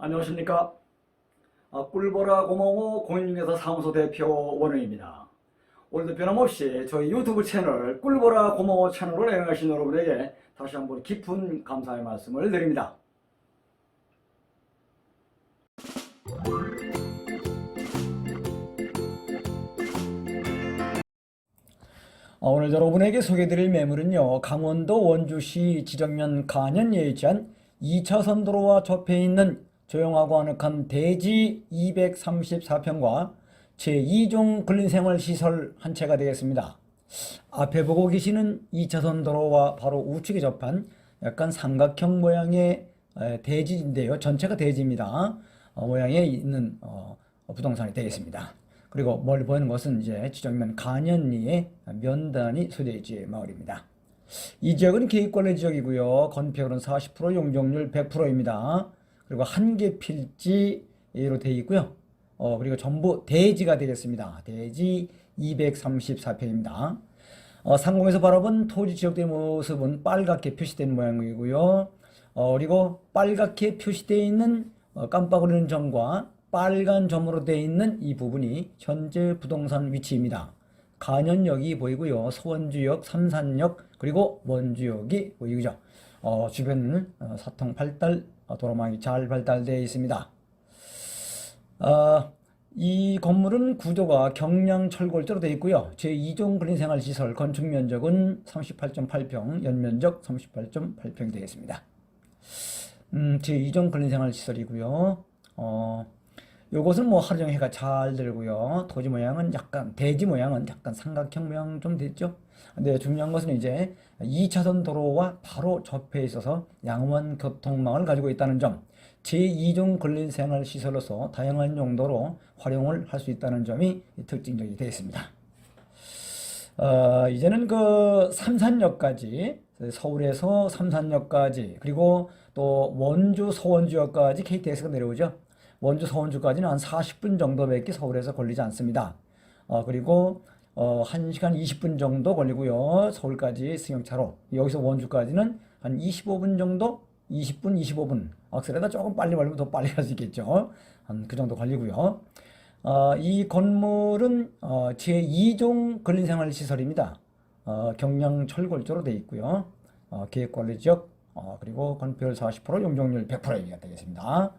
안녕하십니까. 아, 꿀보라 고마워 공인중개사 사무소 대표 원영입니다. 오늘도 변함없이 저희 유튜브 채널 꿀보라 고마워 채널을 애용하신 여러분에게 다시 한번 깊은 감사의 말씀을 드립니다. 어, 오늘 여러분에게 소개드릴 매물은요, 강원도 원주시 지정면 간연리에 위치한 2차선 도로와 접해 있는 조용하고 아늑한 대지 234평과 제2종 근린생활시설 한 채가 되겠습니다. 앞에 보고 계시는 2차선 도로와 바로 우측에 접한 약간 삼각형 모양의 에, 대지인데요. 전체가 대지입니다. 어, 모양에 있는 어, 부동산이 되겠습니다. 그리고 멀리 보이는 것은 이제 지정면 간연리의 면단이 소재지 마을입니다. 이 지역은 계획관리 지역이고요. 건폐율은 40%, 용적률 100%입니다. 그리고 한개 필지로 되어 있고요. 어, 그리고 전부 대지가 되겠습니다. 대지 234평입니다. 어, 상공에서 바라본 토지 지역의 모습은 빨갛게 표시된 모양이고요. 어, 그리고 빨갛게 표시되어 있는 어, 깜빡거리는 점과 빨간 점으로 되어 있는 이 부분이 현재 부동산 위치입니다. 간현역이 보이고요. 서원주역, 삼산역, 그리고 원주역이 보이죠. 어, 주변은 어, 사통 어, 도로망이 잘 발달되어 있습니다. 어, 이 건물은 구조가 경량 철골조로 되어 있고요. 제2종 근린생활시설 건축 면적은 38.8평, 연면적 38.8평이 되겠습니다. 음, 제2종 근린생활시설이고요. 어, 요것은 뭐 하루 종일 해가 잘 들고요. 토지 모양은 약간, 대지 모양은 약간 삼각형 모양 좀 됐죠? 근데 중요한 것은 이제 2차선 도로와 바로 접해 있어서 양원 교통망을 가지고 있다는 점, 제2종 근린생활 시설로서 다양한 용도로 활용을 할 수 있다는 점이 특징적이 되어 있습니다. 어, 이제는 그 삼산역까지 서울에서 삼산역까지 그리고 또 원주 서원주역까지 KTX가 내려오죠. 원주 서원주까지는 한 40분 정도밖에 서울에서 걸리지 않습니다. 어, 그리고 어, 1시간 20분 정도 걸리고요. 서울까지 승용차로 여기서 원주까지는 한 25분 정도 20분, 25분. 악셀에다 조금 빨리 걸리면 더 빨리 갈 수 있겠죠. 한 그 정도 걸리고요. 어, 이 건물은 어, 제2종 근린생활시설입니다. 어, 경량 철골조로 되어 있고요. 어, 계획관리지역 어, 그리고 건폐율 40% 용적률 100%가 되겠습니다.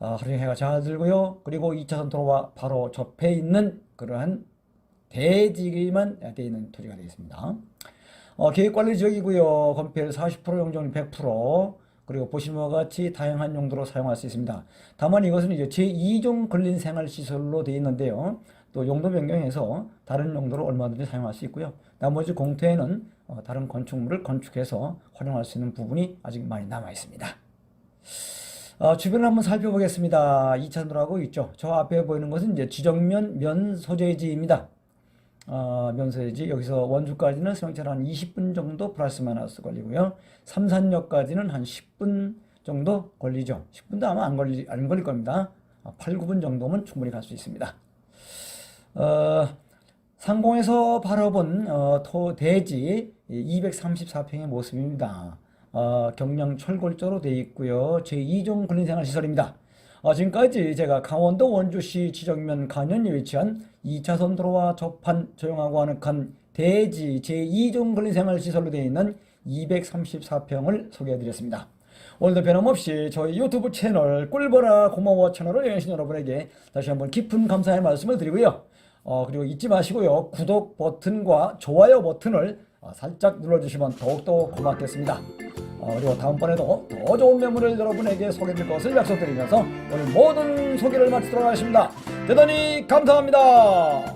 어, 하루 해가 잘 들고요. 그리고 2차선 도로와 바로 접해 있는 그러한 대지기만 되어 있는 토지가 되겠습니다. 어, 계획관리 지역이고요. 건폐율 40% 용적률 100% 그리고 보시는 바와 같이 다양한 용도로 사용할 수 있습니다. 다만 이것은 이제 제2종 근린생활시설로 되어 있는데요. 또 용도 변경해서 다른 용도로 얼마든지 사용할 수 있고요. 나머지 공터에는 어, 다른 건축물을 건축해서 활용할 수 있는 부분이 아직 많이 남아 있습니다. 어, 주변을 한번 살펴보겠습니다. 2차선 도로하고 있죠. 저 앞에 보이는 것은 이제 지정면 면 소재지입니다. 어, 면소재지 여기서 원주까지는 승용차로 한 20분 정도 플러스 마이너스 걸리고요. 삼산역까지는 한 10분 정도 걸리죠. 10분도 아마 안 걸리 안 걸릴 겁니다. 어, 8, 9분 정도면 충분히 갈 수 있습니다. 어, 상공에서 바라본 어, 토 대지 234평의 모습입니다. 어, 경량 철골조로 되어 있고요. 제2종 근린생활시설입니다. 어, 지금까지 제가 강원도 원주시 지정면 간연에 위치한 2차선 도로와 접한 조용하고 아늑한 대지 제2종 근린생활시설로 되어 있는 234평을 소개해드렸습니다. 오늘도 변함없이 저희 유튜브 채널 꿀보라 고마워 채널을 여행신 여러분에게 다시 한번 깊은 감사의 말씀을 드리고요. 어, 그리고 잊지 마시고요. 구독 버튼과 좋아요 버튼을 어, 살짝 눌러주시면 더욱더 고맙겠습니다. 어, 그리고 다음번에도 더 좋은 매물을 여러분에게 소개해드릴 것을 약속드리면서 오늘 모든 소개를 마치도록 하겠습니다. 대단히 감사합니다.